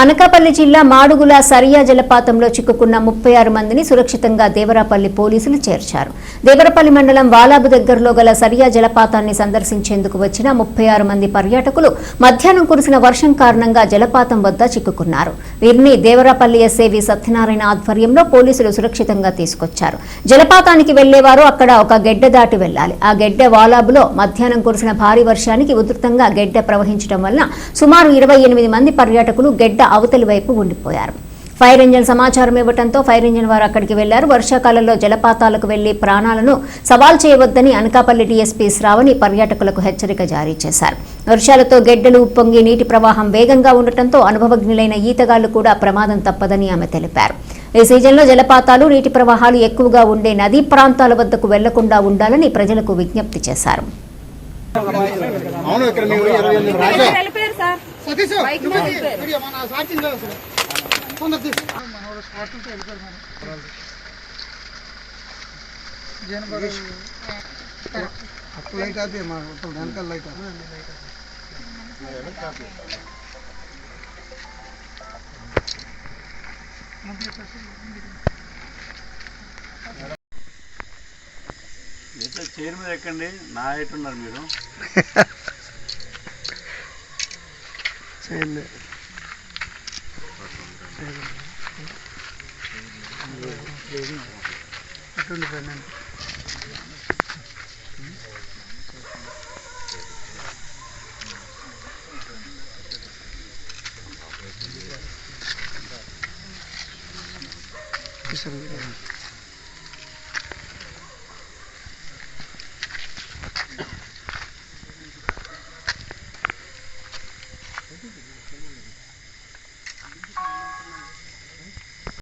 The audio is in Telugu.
అనకాపల్లి జిల్లా మాడుగుల సరియా జలపాతంలో చిక్కుకున్న ముప్పై ఆరు మందిని సురక్షితంగా దేవరాపల్లి పోలీసులు చేర్చారు. దేవరపల్లి మండలం వాలాబు దగ్గరలో గల సరియా జలపాతాన్ని సందర్శించేందుకు వచ్చిన ముప్పై ఆరు మంది పర్యాటకులు మధ్యాహ్నం కురిసిన వర్షం కారణంగా జలపాతం వద్ద చిక్కుకున్నారు. వీరిని దేవరాపల్లి ఎస్ఏవి సత్యనారాయణ ఆధ్వర్యంలో పోలీసులు సురక్షితంగా తీసుకొచ్చారు. జలపాతానికి వెళ్ళేవారు అక్కడ ఒక గెడ్డ దాటి వెళ్ళాలి ఆ గెడ్డ వాలాబులో మధ్యాహ్నం కురిసిన భారీ వర్షానికి ఉధృతంగా గెడ్డ ప్రవహించడం వలన సుమారు ఇరవై ఎనిమిది మంది పర్యాటకులు గెడ్డ అవతలి వైపు ఉండిపోయారు. ఫైర్ ఇంజిన్ సమాచారం ఇవ్వడంతో ఫైర్ ఇంజిన్ వారు అక్కడికి వెళ్ళారు. వర్షాకాలంలో జలపాతాలకు వెళ్ళి ప్రాణాలను సవాల్ చేయవద్దని అనకాపల్లి డీఎస్పీ శ్రావణి పర్యాటకులకు హెచ్చరిక జారీ చేశారు. వర్షాలతో గెడ్డలు ఉప్పొంగి నీటి ప్రవాహం వేగంగా ఉండటంతో అనుభవజ్ఞులైన ఈతగాళ్ళు కూడా ప్రమాదం తప్పదని ఆమె తెలిపారు. ఈ సీజన్లో జలపాతాలు నీటి ప్రవాహాలు ఎక్కువగా ఉండే నదీ ప్రాంతాల వద్దకు వెళ్ళకుండా ఉండాలని ప్రజలకు విజ్ఞప్తి చేశారు. సార్ సతీష్ మన అప్పుడు లైట్ మా వెనకాల లైట్ అయితే చైర్ మీద ఎక్కండి? నా హైట్ ఉన్నారు మీరు. చేయండి అటువంటి పని తీసారు